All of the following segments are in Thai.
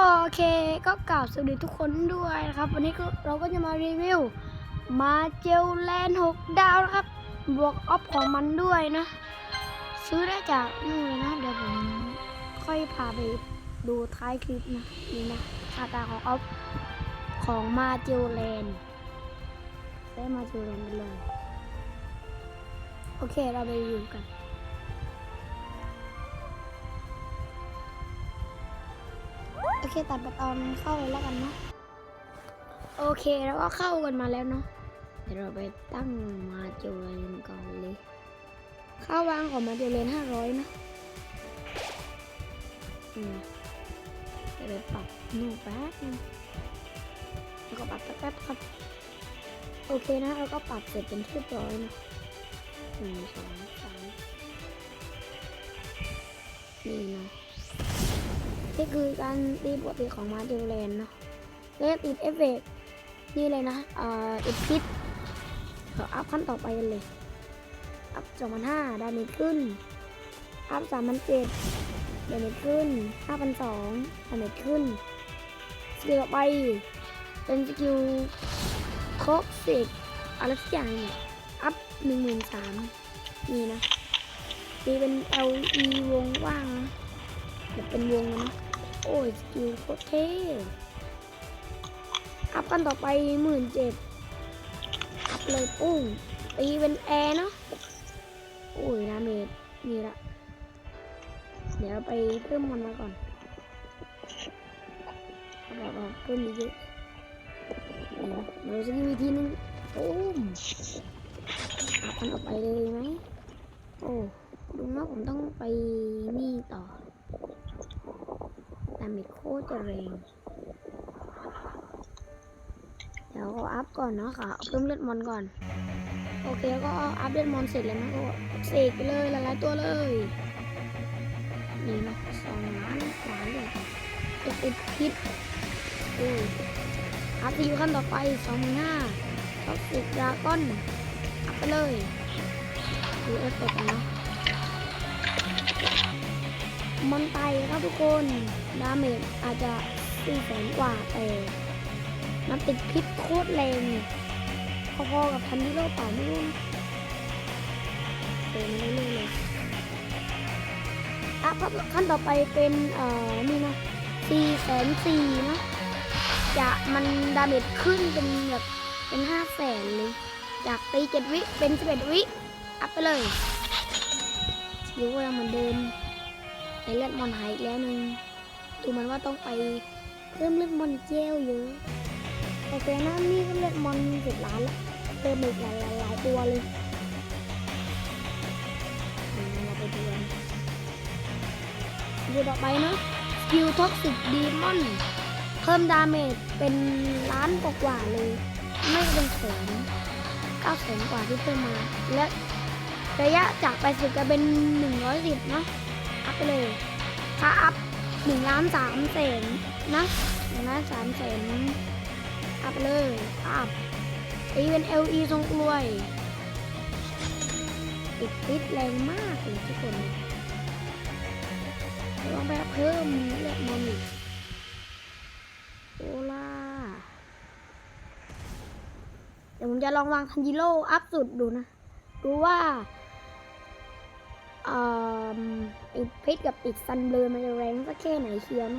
โอเคก็กล่าวสวัสดีทุกคนด้วยนะครับ วันนี้เราก็จะมารีวิว มาเจลแลนด์6ดาวนะครับ บวกออฟของมันด้วยนะ ซื้อได้จากนู่นเลยนะ เดี๋ยวผมค่อยพาไปดูท้ายคลิปนะ นี่นะหน้าตาของออฟของมาเจลแลนด์ได้มาเจลแลนด์กันเลย โอเคเราไปรีวิวกัน เคตัดไปตอนเข้าเลยแล้วกันเนาะโอเคแล้วก็เข้ากันมาแล้วเนาะเดี๋ยวเราไปตั้งมาเจเลนก่อนเลยค่าวางของมาเจเลนห้าร้อยนะอืมเดี๋ยวไปปรับนู่นแป๊บนึงแล้วก็ปรับแป๊บครับโอเคนะแล้วก็ปรับเสร็จเป็นที่เรียบร้อยนะหนึ่งสองสามนี่นะ นี่คือการตีปกติของมาเดลแลนเนาะแล้วติดเอฟเฟกต์นี่เลยนะเอ่อติดพิษเราอัพขั้นต่อไปกันเลย อัพสองพันห้าดาเมจขึ้น อัพสามพันเจ็ดดาเมจขึ้นห้าพันสองดาเมจขึ้นสกิลต่อไป เป็นสกิลโคกสิกอะไรสักอย่างเนี่ยอัพหนึ่งหมื่นสามนี่นะตีเป็น LE วงว่างนะแบบเป็นวงนะ โอ้ยสกิลโคตรเท่อัพกันต่อไปหมื่นเจ็ดอัพเลยปุ้งตีเป็นแอร์เนาะโอ้ยดาเมจนี่ละ เดี๋ยวไปเพิ่มมันมาก่อนเราเราเพิ่มเยอะนี่นะเดี๋ยวเราจะมีวิธีนึงปุ้มอัพกันออกไปเลยไหมโอ้ดูนะผมต้องไปนี่ต่อ ดาเมจโคตรจะแรง เดี๋ยวก็อัพก่อนเนาะค่ะเพิ่มเลือดมอนก่อน โอเคก็อัพเลือดมอนเสร็จแล้วนะก็เสกไปเลยหลายๆตัวเลย นี่เนาะสองล้านกว่าเลยติดติดพิษโอ้อัพไปอยู่ขั้นต่อไปสองหน้าท็อปสิบดราก้อนอัพไปเลยดูเอฟเฟกต์กันะมันไตครับทุกคน ดาเมจอาจจะสี่แสนกว่าแต่มันติดพิษโคตรแรงพอๆกับทันที่โลเปล่าไม่รู้เต็มไม่รู้เลยอะขั้นต่อไปเป็นเอ่อนี่นะสี่แสนสี่นะจะมันดาเมจขึ้นเป็นแบบเป็นห้าแสนเลยจากตีเจ็ดวิเป็นสิบเอ็ดวิอัพไปเลยอยู่ก็ยังเหมือนเดิมในเลือดมอนหายอีกแล้วหนึง ดูเหมันว่าต้องไปเพิ่มเลือดมอนเจลเยอะโอเคนะนี่ก็เลือดมอนสิบล้านละเติมอีกหลายหลายหลายตัวเลยนี่เราไปดูกันดูต่อไปเนาะสกิลท็อกซิกดีมอนเพิ่มดาเมจเป็นล้านกว่าๆเลยไม่เป็นแสนเก้าแสนกว่าที่เพิ่มมา และระยะจากไปสิบกลายเป็นหนึ่งร้อยสิบเนาะอัพไปเลยถ้าอัพ หนึ่งล้านสามแสนนะหนึ่งล้านสามแสนอัพเลยอัพตีเป็น LE ทรงกล้วยติดติดแรงมากเลยทุกคนลองไปเพิ่มเลือดมอนอีกโอล่าเดี๋ยวผมจะลองวางทันจิโร่อัพสุดดูนะ ดูว่า อ่อพิษกับติดซันเบลอมันจะแรงสักแค่ไหนเชียน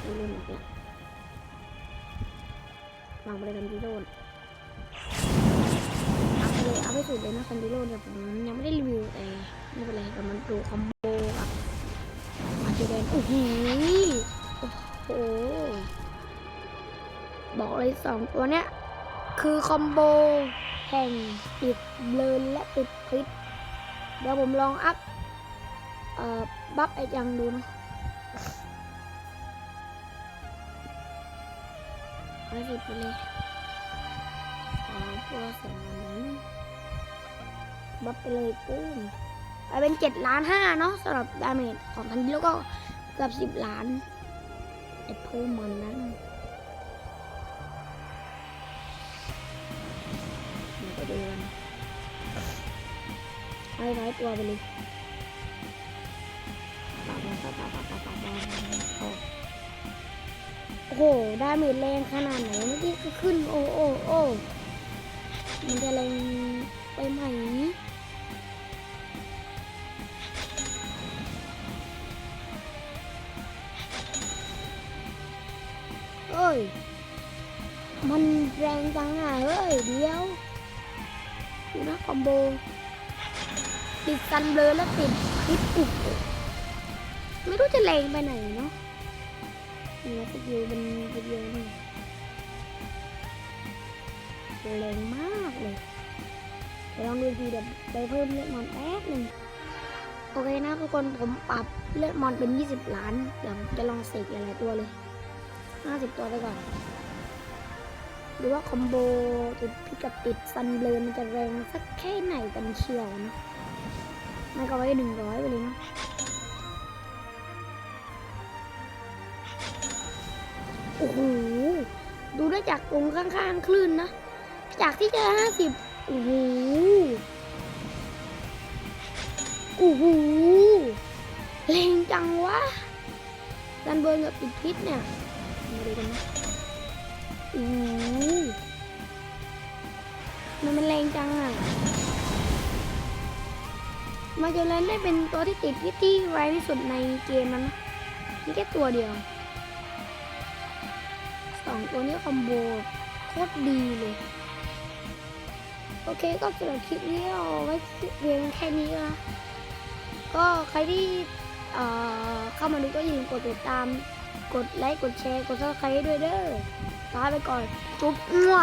ไม่รู้เหมือนกันวางไปเลยซันจิโรน่ะอัพไปเลยอัพให้สุดเลยนะซันจิโร่เนี่ยผมยังไม่ได้รีวิวแต่ไม่เป็นไรแต่มันดูคอมโบกับมาเจเดนโอ้โหโอ้โหบอกเลยสองตัวเนี้ยคือคอมโบแห่งติดเบลนและติดพิษ เดี๋ยวผมลองอัพเอ่อบัฟไอจังดูนะร้อยสิบไปเลยสองตัวสองนั้นบัฟไปเลยปุ้มไปเป็นเจ็ดล้านห้าเนาะสำหรับดาเมจของทันทีแล้วก็เกือบสิบล้านไอเพิ่มมันนั้น ไปร้อยตัวไปเลยโอ้โหได้เมจแรงขนาดไหนเมื่อกี้ก็ขึ้น โอ้โอ้โอ้มันจะแรงไปไหมเอ้ย มันแรงจังอะเฮ้ย เดี๋ยวดูนะคอมโบ ติดกันเบลอแล้วติดคลิปอุบไม่รู้จะแรงไปไหนเนาะนี่นะสกิลเป็นสกิลนี่แรงมากเลยเดี๋ยวลองดูทีเดี๋ยวไปเพิ่มเลือดมอนแป๊บหนึ่งโอเคนะทุกคนผมปรับเลือดมอนเป็น 20 ล้านเดี๋ยวจะลองเสกหลายตัวเลย 50 ตัวไปก่อนดูว่าคอมโบติดพิกกับติดซันเบลนมันจะแรงสักแค่ไหนกันเชียวนะ ไม่ก็ไว้หนึ่งร้อยไปเลยเนาะโอ้โหดูได้จากตรงข้างๆคลื่นนะ จากที่เจะห้าสิบโอ้โหโอ้โหแรงจังวะซันเบลนกับติดพิษเนี่ยมาดูกันนะโอ้โหมันมันแรงจังอะ มาเจอเลนได้เป็นตัวที่ติดพิษที่ไวที่สุดในเกมนั้นนะมีแค่ตัวเดียวสองตัวนี้คอมโบโคตรดีเลย โอเคก็สำหรับคลิปนี้เอาไว้เพียงแค่นี้นะก็ใครที่เอ่อเข้ามาดูก็อย่าลืมกดติดตาม กดไลค์ กดแชร์ กดซับสไครต์ด้วยเด้อลาไปก่อน จุ๊บอ้ว